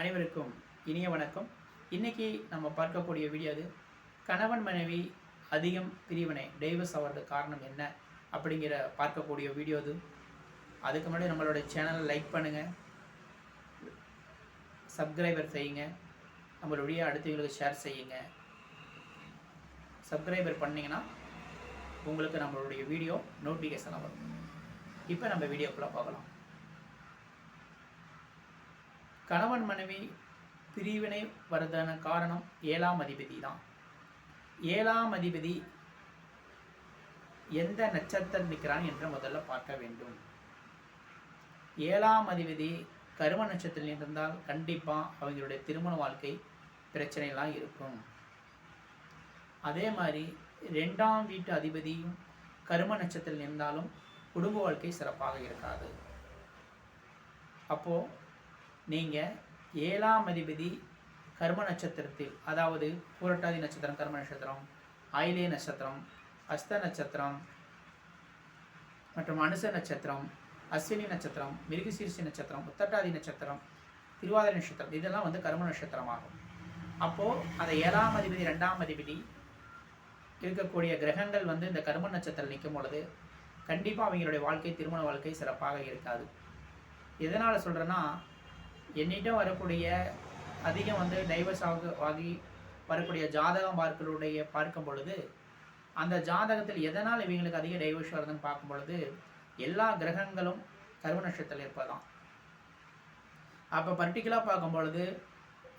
அனைவருக்கும் இனிய வணக்கம். இன்றைக்கி நம்ம பார்க்கக்கூடிய வீடியோ அது கணவன் மனைவி அதிகம் பிரிவினை டைவர்ஸ் ஆகிறது காரணம் என்ன அப்படிங்கிற பார்க்கக்கூடிய வீடியோ அது. அதுக்கு முன்னாடி நம்மளோட சேனலை லைக் பண்ணுங்கள் சப்ஸ்கிரைபர் செய்யுங்க. நம்மளுடைய அடுத்தவங்களுக்கு ஷேர் செய்யுங்க. சப்ஸ்கிரைபர் பண்ணிங்கன்னா உங்களுக்கு நம்மளுடைய வீடியோ நோட்டிஃபிகேஷன் வரும். இப்போ நம்ம வீடியோக்குள்ளே பார்க்கலாம் கணவன் மனைவி பிரிவினை வருதான காரணம் ஏழாம் அதிபதி தான் ஏழாம் அதிபதி எந்த நட்சத்திரம் நிற்கிறான் என்று முதல்ல பார்க்க வேண்டும். ஏழாம் அதிபதி கரும நட்சத்திரம் இருந்தால் கண்டிப்பாக அவங்களுடைய திருமண வாழ்க்கை பிரச்சனைலாம் இருக்கும். அதே மாதிரி ரெண்டாம் வீட்டு அதிபதியும் கரும நட்சத்திரம் இருந்தாலும் குடும்ப வாழ்க்கை சிறப்பாக இருக்காது. அப்போது நீங்கள் ஏழாம் அதிபதி கர்ம நட்சத்திரத்தில் அதாவது பூரட்டாதி நட்சத்திரம் கர்ம நட்சத்திரம் ஆயிலே நட்சத்திரம் அஸ்த நட்சத்திரம் மற்றும் அனுச நட்சத்திரம் அஸ்வினி நட்சத்திரம் மிருகசீர்ஷி நட்சத்திரம் உத்தட்டாதி நட்சத்திரம் திருவாதிரை நட்சத்திரம் இதெல்லாம் வந்து கர்ம நட்சத்திரமாகும். அப்போது அந்த ஏழாம் அதிபதி ரெண்டாம் அதிபதி இருக்கக்கூடிய கிரகங்கள் வந்து இந்த கர்ம நட்சத்திரம் நிற்கும் பொழுது கண்டிப்பாக அவங்களுடைய வாழ்க்கை திருமண வாழ்க்கை சிறப்பாக இருக்காது. எதனால் சொல்கிறேன்னா என்னிடம் வரக்கூடிய அதிகம் வந்து டைவர்ஸ் ஆக ஆகி வரக்கூடிய ஜாதகம் பார்க்கலுடைய பார்க்கும் பொழுது அந்த ஜாதகத்தில் எதனால் இவங்களுக்கு அதிக டைவர்ஸ் வருதுன்னு பார்க்கும் பொழுது எல்லா கிரகங்களும் கருவ நட்சத்திரத்தில் இருப்பதாம் அப்போ பர்டிகுலராக பார்க்கும் பொழுது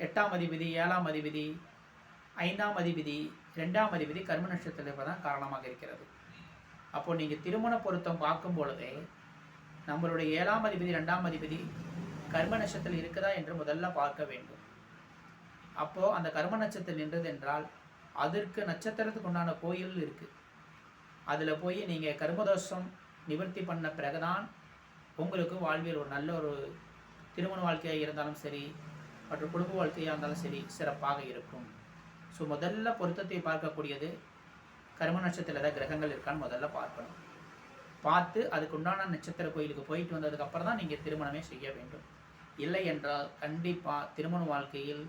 எட்டாம் அதிபதி ஏழாம் அதிபதி ஐந்தாம் அதிபதி ரெண்டாம் அதிபதி கர்ம நட்சத்திரத்தில் இருப்பதான் காரணமாக இருக்கிறது. அப்போது நீங்கள் திருமண பொருத்தம் பார்க்கும் பொழுதே நம்மளுடைய ஏழாம் அதிபதி ரெண்டாம் அதிபதி கர்ம நட்சத்திரம் இருக்குதா என்று முதல்ல பார்க்க வேண்டும். அப்போது அந்த கர்ம நட்சத்திரம் நின்றது என்றால் அதற்கு நட்சத்திரத்துக்கு உண்டான கோயில் இருக்குது அதில் போய் நீங்கள் கர்மதோஷம் நிவர்த்தி பண்ண பிறகுதான் உங்களுக்கு வாழ்வியல் ஒரு நல்ல ஒரு திருமண வாழ்க்கையாக இருந்தாலும் சரி மற்றும் குடும்ப வாழ்க்கையாக இருந்தாலும் சரி சிறப்பாக இருக்கும். ஸோ முதல்ல பொருத்தத்தை பார்க்கக்கூடியது கர்ம நட்சத்திரம் ஏதாவது கிரகங்கள் இருக்கான்னு முதல்ல பார்க்கணும். பார்த்து அதுக்கு உண்டான நட்சத்திர கோயிலுக்கு போயிட்டு வந்ததுக்கப்புறம் தான் நீங்கள் திருமணமே செய்ய வேண்டும். இல்லை என்றால் கண்டிப்பாக திருமண வாழ்க்கையில்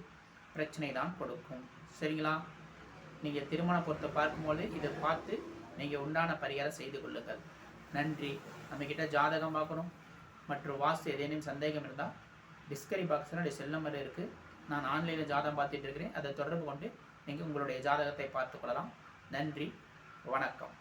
பிரச்சனை தான் கொடுக்கும். சரிங்களா? நீங்கள் திருமண பொறுத்தை பார்க்கும்போது இதை பார்த்து நீங்கள் உண்டான பரிகாரம் செய்து கொள்ளுங்கள். நன்றி. நம்மக்கிட்ட ஜாதகம் பார்க்கணும். மற்றும் வாஸ்து ஏதேனும் சந்தேகம் இருந்தால் டிஸ்கரி பாக்ஸில் செல் நம்பர் இருக்குது நான் ஆன்லைனில் ஜாதகம் பார்த்துட்டு இருக்கிறேன். அதை தொடர்பு கொண்டு நீங்கள் உங்களுடைய ஜாதகத்தை பார்த்துக்கொள்ளலாம் நன்றி. வணக்கம்.